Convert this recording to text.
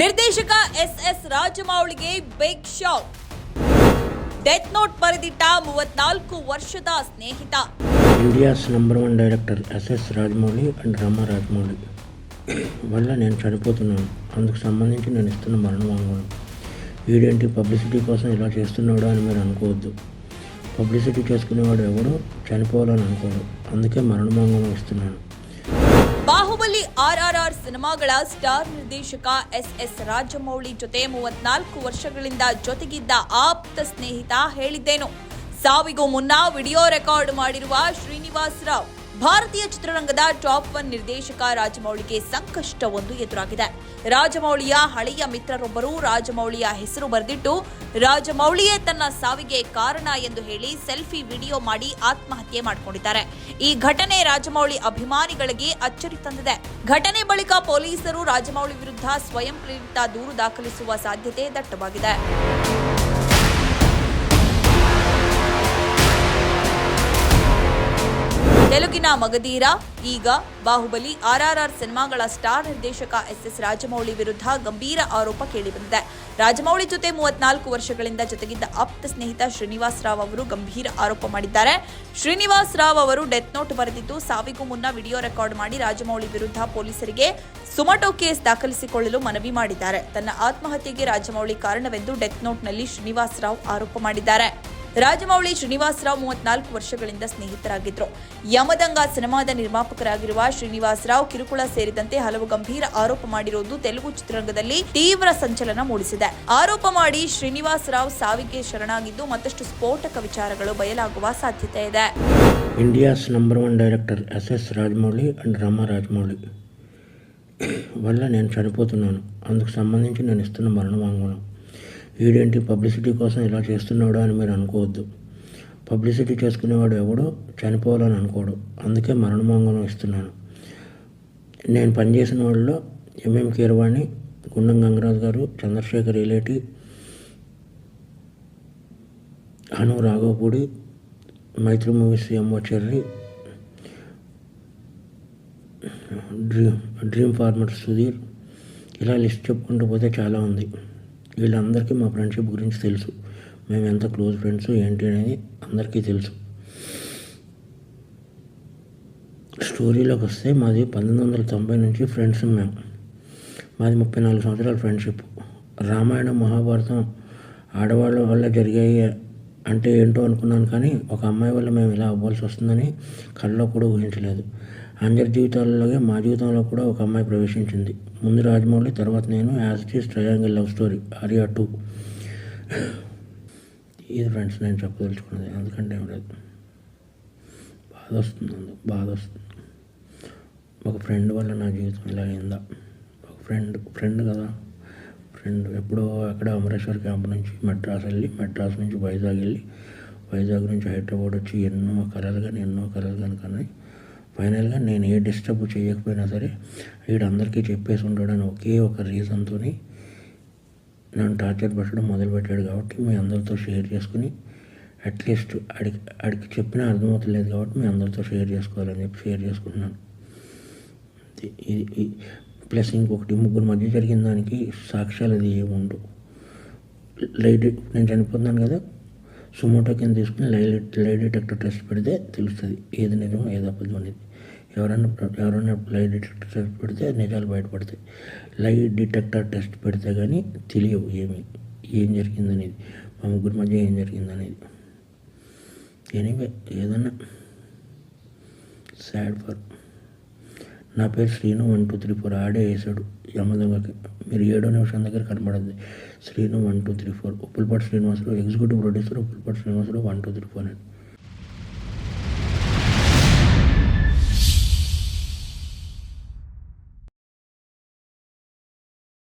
ನಿರ್ದೇಶಕ S S ರಾಜಮೌಳಿಗೆ big shock death note ಬರೆದಿಟ್ಟ ಮೂವತ್ನಾಲ್ಕು ವರ್ಷದ ಸ್ನೇಹಿತ India's number one director SS Rajamouli and Rama Rajamouli వల్ల నేను చనిపోతున్నాను అందుకు సంబంధించి నేను ఇస్తున్న మరణ వాంగ్మూలం వీడేంటి పబ్లిసిటీ కోసం ఇలా చేస్తున్నాడు అని మీరు అనుకోవద్దు పబ్లిసిటీ చేసుకునేవాడు ఎవడు చనిపోవాలని అనుకోడు అందుకే మరణ వాంగ్మూలం ఇస్తున్నాను ಬಾಹುಬಲಿ ಆರ್ಆರ್ಆರ್ ಸಿನಿಮಾಗಳ ಸ್ಟಾರ್ ನಿರ್ದೇಶಕ ಎಸ್ ಎಸ್ ರಾಜಮೌಳಿ ಜೊತೆ ಮೂವತ್ನಾಲ್ಕು ವರ್ಷಗಳಿಂದ ಜೊತೆಗಿದ್ದ ಆಪ್ತ ಸ್ನೇಹಿತ ಹೇಳಿದ್ದೇನು. ಸಾವಿಗೂ ಮುನ್ನ ವಿಡಿಯೋ ರೆಕಾರ್ಡ್ ಮಾಡಿರುವ ಶ್ರೀನಿವಾಸ್ ರಾವ್. ಭಾರತೀಯ ಚಿತ್ರರಂಗದ ಟಾಪ್ ಒನ್ ನಿರ್ದೇಶಕ ರಾಜಮೌಳಿಗೆ ಸಂಕಷ್ಟವೊಂದು ಎದುರಾಗಿದೆ. ರಾಜಮೌಳಿಯ ಹಳೆಯ ಮಿತ್ರರೊಬ್ಬರು ರಾಜಮೌಳಿಯ ಹೆಸರು ಬರೆದಿಟ್ಟು, ರಾಜಮೌಳಿಯೇ ತನ್ನ ಸಾವಿಗೆ ಕಾರಣ ಎಂದು ಹೇಳಿ ಸೆಲ್ಫಿ ವಿಡಿಯೋ ಮಾಡಿ ಆತ್ಮಹತ್ಯೆ ಮಾಡಿಕೊಂಡಿದ್ದಾರೆ. ಈ ಘಟನೆ ರಾಜಮೌಳಿ ಅಭಿಮಾನಿಗಳಿಗೆ ಅಚ್ಚರಿ ತಂದಿದೆ. ಘಟನೆ ಬಳಿಕ ಪೊಲೀಸರು ರಾಜಮೌಳಿ ವಿರುದ್ಧ ಸ್ವಯಂ ಪ್ರೇರಿತ ದೂರು ದಾಖಲಿಸುವ ಸಾಧ್ಯತೆ ದಟ್ಟವಾಗಿದೆ. ತೆಲುಗಿನ ಮಗಧೀರ, ಈಗ ಬಾಹುಬಲಿ, ಆರ್ಆರ್ಆರ್ ಸಿನಿಮಾಗಳ ಸ್ಟಾರ್ ನಿರ್ದೇಶಕ ಎಸ್ ಎಸ್ ರಾಜಮೌಳಿ ವಿರುದ್ಧ ಗಂಭೀರ ಆರೋಪ ಕೇಳಿಬಂದಿದೆ. ರಾಜಮೌಳಿ ಜೊತೆ ಮೂವತ್ನಾಲ್ಕು ವರ್ಷಗಳಿಂದ ಜೊತೆಗಿದ್ದ ಆಪ್ತ ಸ್ನೇಹಿತ ಶ್ರೀನಿವಾಸ್ ರಾವ್ ಅವರು ಗಂಭೀರ ಆರೋಪ ಮಾಡಿದ್ದಾರೆ. ಶ್ರೀನಿವಾಸ್ ರಾವ್ ಅವರು ಡೆತ್ ನೋಟ್ ಬರೆದಿದ್ದು, ಸಾವಿಗೂ ಮುನ್ನ ವಿಡಿಯೋ ರೆಕಾರ್ಡ್ ಮಾಡಿ ರಾಜಮೌಳಿ ವಿರುದ್ಧ ಪೊಲೀಸರಿಗೆ ಸುಮಟೋ ಕೇಸ್ ದಾಖಲಿಸಿಕೊಳ್ಳಲು ಮನವಿ ಮಾಡಿದ್ದಾರೆ. ತನ್ನ ಆತ್ಮಹತ್ಯೆಗೆ ರಾಜಮೌಳಿ ಕಾರಣವೆಂದು ಡೆತ್ ನೋಟ್ನಲ್ಲಿ ಶ್ರೀನಿವಾಸ್ ರಾವ್ ಆರೋಪ ಮಾಡಿದ್ದಾರೆ. ರಾಜಮೌಳಿ ಶ್ರೀನಿವಾಸರಾವ್ ಮೂವತ್ನಾಲ್ಕು ವರ್ಷಗಳಿಂದ ಸ್ನೇಹಿತರಾಗಿದ್ರು ಯಮದಂಗ ಸಿನಿಮಾದ ನಿರ್ಮಾಪಕರಾಗಿರುವ ಶ್ರೀನಿವಾಸರಾವ್ ಕಿರುಕುಳ ಸೇರಿದಂತೆ ಹಲವು ಗಂಭೀರ ಆರೋಪ ಮಾಡಿರುವುದು ತೆಲುಗು ಚಿತ್ರರಂಗದಲ್ಲಿ ತೀವ್ರ ಸಂಚಲನ ಮೂಡಿಸಿದೆ ಆರೋಪ ಮಾಡಿ ಶ್ರೀನಿವಾಸರಾವ್ ಸಾವಿಗೆ ಶರಣಾಗಿದ್ದು ಮತ್ತಷ್ಟು ಸ್ಫೋಟಕ ವಿಚಾರಗಳು ಬಯಲಾಗುವ ಸಾಧ್ಯತೆ ಇದೆ India's number one director SS Rajamouli and Rama Rajamouli వల్ల నేను చనిపోతున్నాను అందుకు సంబంధించి నేను ఇస్తున్న మరణ వాంగ్మూలం వీడేంటి పబ్లిసిటీ కోసం ఇలా చేస్తున్నాడు అని మీరు అనుకోవద్దు. పబ్లిసిటీ చేసుకునేవాడు ఎవడో చనిపోవాలని అనుకోడు. అందుకే మరణమాంగనం ఇస్తున్నాను. నేను పనిచేసిన వాళ్ళలో ఎంఎం కీరవాణి గుండం గంగరాజు గారు Chandrasekhar Yeleti Hanu Raghavapudi Mythri movies MO Cherry dream dream farmer Sudheer ఇలా లిస్ట్ చెప్పుకుంటూ పోతే చాలా ఉంది. వీళ్ళందరికీ మా ఫ్రెండ్షిప్ గురించి తెలుసు. మేము ఎంత క్లోజ్ ఫ్రెండ్స్ ఏంటి అనేది అందరికీ తెలుసు. స్టోరీలోకి వస్తే మాది పంతొమ్మిది వందల తొంభై నుంచి ఫ్రెండ్స్ మేము మాది ముప్పై నాలుగు సంవత్సరాల ఫ్రెండ్షిప్. రామాయణం మహాభారతం ఆడవాళ్ళ వల్ల జరిగాయి అంటే ఏంటో అనుకున్నాను కానీ ఒక అమ్మాయి వల్ల మేము ఇలా అవ్వాల్సి వస్తుందని కళ్ళలో కూడా ఊహించలేదు. అందరి జీవితాలలోనే మా జీవితంలో కూడా ఒక అమ్మాయి ప్రవేశించింది. ముందు రాజమౌళి తర్వాత నేను as it is triangle love story Arya two. ఇది ఫ్రెండ్స్ నేను చెప్పదలుచుకున్నది. ఎందుకంటే ఏం లేదు. బాధ వస్తుంది అందుకు బాధ వస్తుంది. ఒక ఫ్రెండ్ వల్ల నా జీవితం ఇలా అయిందా? ఒక ఫ్రెండ్ ఫ్రెండ్ కదా. ఫ్రెండ్ ఎప్పుడో అక్కడ అమరేశ్వర్ క్యాంప్ నుంచి మెడ్రాస్ వెళ్ళి మెడ్రాస్ నుంచి వైజాగ్ వెళ్ళి వైజాగ్ నుంచి హైదరాబాద్ వచ్చి ఎన్నో కలలు కానీ ఎన్నో కలలు కానీ కానీ ఫైనల్గా నేను ఏ డిస్టర్బ్ చేయకపోయినా సరే వీడందరికీ చెప్పేసి ఉంటాడని ఒకే ఒక రీజన్తో నన్ను టార్చర్ పెట్టడం మొదలుపెట్టాడు కాబట్టి మీ అందరితో షేర్ చేసుకుని అట్లీస్ట్ అడిగి అడిగి చెప్పినా అర్థమవుతలేదు కాబట్టి మీ అందరితో షేర్ చేసుకోవాలని చెప్పి షేర్ చేసుకుంటున్నాను. ఇది ప్లస్ ఇంకొకటి ముగ్గురు మధ్య జరిగిన దానికి సాక్ష్యాలు అది ఏమి ఉండవు లైట్ నేను చనిపోతున్నాను కదా సుమోటో కింద తీసుకుని లై లై డిటెక్టర్ టెస్ట్ పెడితే తెలుస్తుంది ఏది నిజం ఏది అబద్ధం అనేది. ఎవరైనా ఎవరైనా లై డిటెక్టర్ టెస్ట్ పెడితే నిజాలు బయటపడతాయి. లై డిటెక్టర్ టెస్ట్ పెడితే కానీ తెలియవు ఏమి ఏం జరిగిందనేది మా ముగ్గురు మధ్య ఏం జరిగిందనేది ఎనీవే ఏదన్నా. సాడ్ ఫర్ నా పేరు Srinu one two three four ఆడే వేసాడు. యమదంగకి మీరు ఏడో నిమిషం దగ్గర కనబడద్ది. Srinu one two three four Uppulapati Srinivasarao executive producer Uppulapati Srinivasarao one two three four అని.